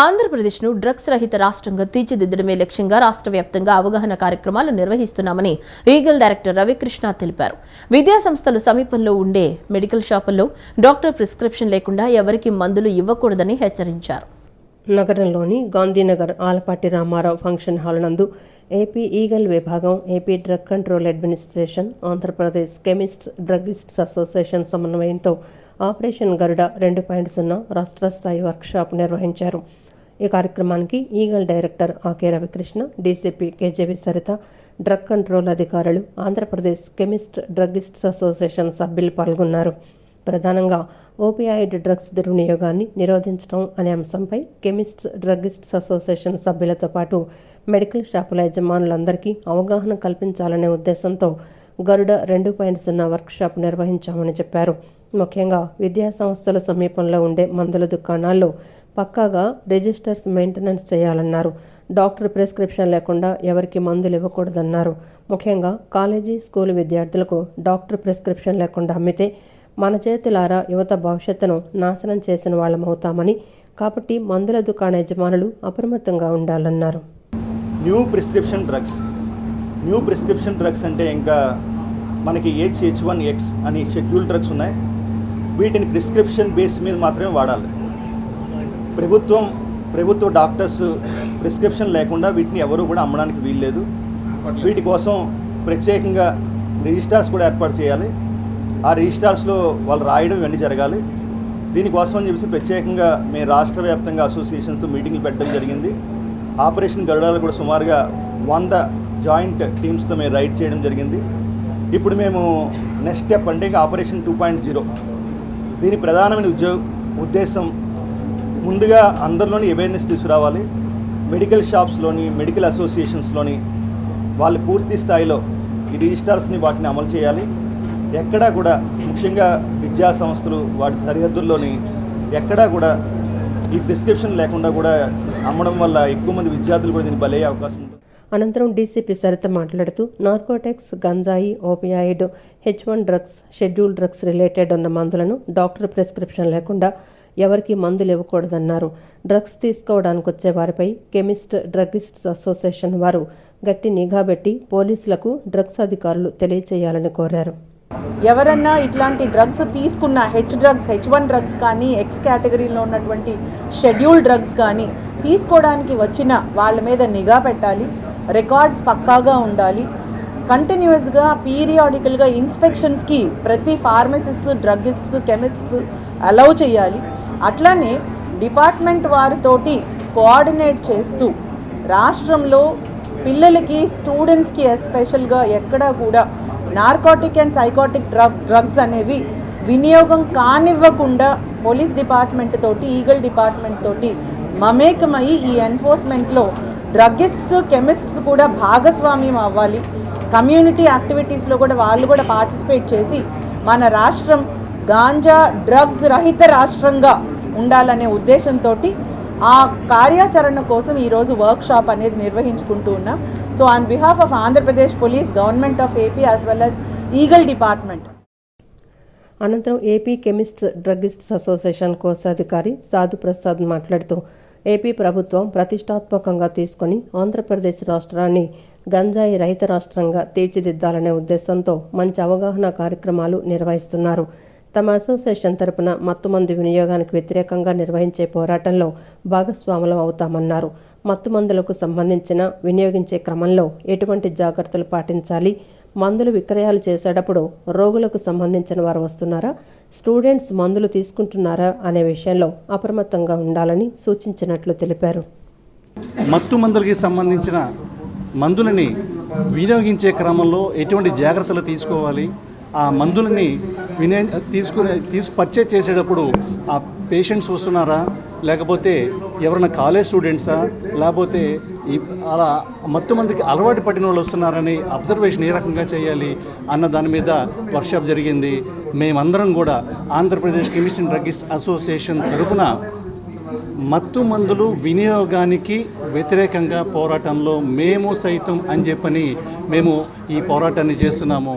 ఆంధ్రప్రదేశ్ను డ్రగ్స్ రహిత రాష్ట్రంగా తీర్చిదిద్దడమే లక్ష్యంగా రాష్ట్ర వ్యాప్తంగా అవగాహన కార్యక్రమాలు నిర్వహిస్తున్నామని ఈగల్ డైరెక్టర్ రవికృష్ణ తెలిపారు. విద్యా సంస్థలు సమీపంలో ఉండే మెడికల్ షాపుల్లో డాక్టర్ ప్రిస్క్రిప్షన్ లేకుండా ఎవరికి మందులు ఇవ్వకూడదని హెచ్చరించారు. నగరంలోని గాంధీనగర్ ఆలపాటి రామారావు ఫంక్షన్ హాల్ నందు ఏపీ ఈగల్ విభాగం AP drug control administration Andhra Pradesh chemist druggists association సమన్వయంతో ఆపరేషన్ గరుడ రెండు పాయింట్ సున్నా రాష్ట్ర స్థాయి వర్క్షాప్ నిర్వహించారు. ఈ కార్యక్రమానికి Eagle director Ake Ravikrishna DCP K J V Saritha drug control అధికారులు ఆంధ్రప్రదేశ్ కెమిస్ట్ డ్రగ్గిస్ట్స్ అసోసియేషన్ సభ్యులు పాల్గొన్నారు. ప్రధానంగా ఓపియాయిడ్ డ్రగ్స్ దుర్వినియోగాన్ని నిరోధించడం అనే అంశంపై కెమిస్ట్ డ్రగ్గిస్ట్స్ అసోసియేషన్ సభ్యులతో పాటు మెడికల్ షాపుల యజమానులందరికీ అవగాహన కల్పించాలనే ఉద్దేశంతో గరుడ రెండు పాయింట్ సున్నా వర్క్షాప్ నిర్వహించామని చెప్పారు. ముఖ్యంగా విద్యా సంస్థల సమీపంలో ఉండే మందుల దుకాణాల్లో పక్కాగా రిజిస్టర్స్ మెయింటెనెన్స్ చేయాలన్నారు. డాక్టర్ ప్రిస్క్రిప్షన్ లేకుండా ఎవరికి మందులు ఇవ్వకూడదన్నారు. ముఖ్యంగా కాలేజీ స్కూల్ విద్యార్థులకు డాక్టర్ ప్రిస్క్రిప్షన్ లేకుండా అమ్మితే మన చేతులారా యువత భవిష్యత్తును నాశనం చేసిన వాళ్ళమవుతామని కాబట్టి మందుల దుకాణ యజమానులు అప్రమత్తంగా ఉండాలన్నారు. New prescription drugs. New prescription drugs అంటే ఇంకా మనకి హెచ్ హెచ్ వన్ ఎక్స్ అని షెడ్యూల్ డ్రగ్స్ ఉన్నాయి. వీటిని ప్రిస్క్రిప్షన్ బేస్ మీద మాత్రమే వాడాలి. ప్రభుత్వం ప్రభుత్వ డాక్టర్స్ ప్రిస్క్రిప్షన్ లేకుండా వీటిని ఎవరు కూడా అమ్మడానికి వీల్లేదు. వీటి కోసం ప్రత్యేకంగా రిజిస్టార్స్ కూడా ఏర్పాటు చేయాలి. ఆ రిజిస్టార్స్లో వాళ్ళు రాయడం ఇవన్నీ జరగాలి. దీనికోసం అని చెప్పేసి ప్రత్యేకంగా మేము రాష్ట్ర వ్యాప్తంగా అసోసియేషన్తో మీటింగ్లు పెట్టడం జరిగింది. ఆపరేషన్ గరుడాలు కూడా సుమారుగా వంద జాయింట్ టీమ్స్తో మేము రైడ్ చేయడం జరిగింది. ఇప్పుడు మేము నెక్స్ట్ స్టెప్ అంటే ఆపరేషన్ టూ పాయింట్ జీరో. దీని ప్రధానమైన ఉద్యోగ ఉద్దేశం ముందుగా అందరిలోని అవేర్నెస్ తీసుకురావాలి. మెడికల్ షాప్స్లోని మెడికల్ అసోసియేషన్స్లోని వాళ్ళు పూర్తి స్థాయిలో ఈ రిజిస్టార్స్ని వాటిని అమలు చేయాలి. ఎక్కడా కూడా ముఖ్యంగా విద్యా సంస్థలు వాటి సరిహద్దుల్లోని ఎక్కడా కూడా ఈ ప్రిస్క్రిప్షన్ లేకుండా కూడా అమ్మడం వల్ల ఎక్కువ మంది విద్యార్థులు కూడా దీనికి బలయ్యే అవకాశం అనంతరం డీసీపీ సరిత మాట్లాడుతూ narcotics ganja opioid H one drugs schedule drugs related ఉన్న మందులను డాక్టర్ ప్రిస్క్రిప్షన్ లేకుండా ఎవరికి మందులు ఇవ్వకూడదన్నారు. డ్రగ్స్ తీసుకోవడానికి వచ్చే వారిపై కెమిస్ట్ డ్రగిస్ట్స్ అసోసియేషన్ వారు గట్టి నిఘా పెట్టి పోలీసులకు డ్రగ్స్ అధికారులు తెలియచేయాలని కోరారు. ఎవరన్నా ఇట్లాంటి డ్రగ్స్ తీసుకున్న H drugs H one drugs కానీ ఎక్స్ కేటగిరీలో ఉన్నటువంటి షెడ్యూల్ డ్రగ్స్ కానీ తీసుకోవడానికి వచ్చిన వాళ్ళ మీద నిఘా పెట్టాలి. రికార్డ్స్ పక్కాగా ఉండాలి. కంటిన్యూస్గా పీరియాడికల్గా ఇన్స్పెక్షన్స్కి ప్రతి ఫార్మసిస్ట్ డ్రగ్గిస్ట్స్ కెమిస్ట్స్ అలౌ చేయాలి. అట్లానే డిపార్ట్మెంట్ వారితోటి కోఆర్డినేట్ చేస్తూ రాష్ట్రంలో పిల్లలకి స్టూడెంట్స్కి ఎస్పెషల్గా ఎక్కడా కూడా narcotic and psychotic drug drugs అనేవి వినియోగం కానివ్వకుండా పోలీస్ డిపార్ట్మెంట్ తోటి ఈగల్ డిపార్ట్మెంట్ తోటి మమేకమై ఈ ఎన్ఫోర్స్మెంట్లో డ్రగ్గిస్ట్స్ కెమిస్ట్స్ కూడా భాగస్వామ్యం అవ్వాలి. కమ్యూనిటీ యాక్టివిటీస్లో కూడా వాళ్ళు కూడా పార్టిసిపేట్ చేసి మన రాష్ట్రం గాంజా డ్రగ్స్ రహిత రాష్ట్రంగా ఉండాలనే ఉద్దేశంతో ఆ కార్యాచరణ కోసం ఈరోజు వర్క్షాప్ అనేది నిర్వహించుకుంటూ ఉన్నాం. So on behalf of Andhra Pradesh police government of AP as well as Eagle department అనంతరం ఏపీ కెమిస్ట్ డ్రగ్గిస్ట్స్ అసోసియేషన్ కోశాధికారి సాధు ప్రసాద్ మాట్లాడుతూ ఏపీ ప్రభుత్వం ప్రతిష్టాత్మకంగా తీసుకొని ఆంధ్రప్రదేశ్ రాష్ట్రాన్ని గంజాయి రహిత రాష్ట్రంగా తీర్చిదిద్దాలనే ఉద్దేశంతో మంచి అవగాహన కార్యక్రమాలు నిర్వహిస్తున్నారు. తమ అసోసియేషన్ తరపున మత్తుమందు వినియోగానికి వ్యతిరేకంగా నిర్వహించే పోరాటంలో భాగస్వాములం అవుతామన్నారు. మత్తుమందులకు సంబంధించిన వినియోగించే క్రమంలో ఎటువంటి జాగ్రత్తలు పాటించాలి? మందులు విక్రయాలు చేసేటప్పుడు రోగులకు సంబంధించిన వారు వస్తున్నారా? స్టూడెంట్స్ మందులు తీసుకుంటున్నారా అనే విషయంలో అప్రమత్తంగా ఉండాలని సూచించినట్లు తెలిపారు. మత్తు మందులకి సంబంధించిన మందులని వినియోగించే క్రమంలో ఎటువంటి జాగ్రత్తలు తీసుకోవాలి? ఆ మందులని వినే తీసుకునే తీసుకు పర్చేజ్ చేసేటప్పుడు ఆ పేషెంట్స్ వస్తున్నారా? లేకపోతే ఎవరైనా కాలేజ్ స్టూడెంట్సా? లేకపోతే ఈ అలా మత్తు మందికి అలవాటు పడిన వాళ్ళు వస్తున్నారని అబ్జర్వేషన్ ఏ రకంగా చేయాలి అన్న దాని మీద వర్క్షాప్ జరిగింది. మేమందరం కూడా Andhra Pradesh chemistry druggist druggist association తరపున మత్తు మందులు వినియోగానికి వ్యతిరేకంగా పోరాటంలో మేము సైతం అని చెప్పని మేము ఈ పోరాటాన్ని చేస్తున్నాము.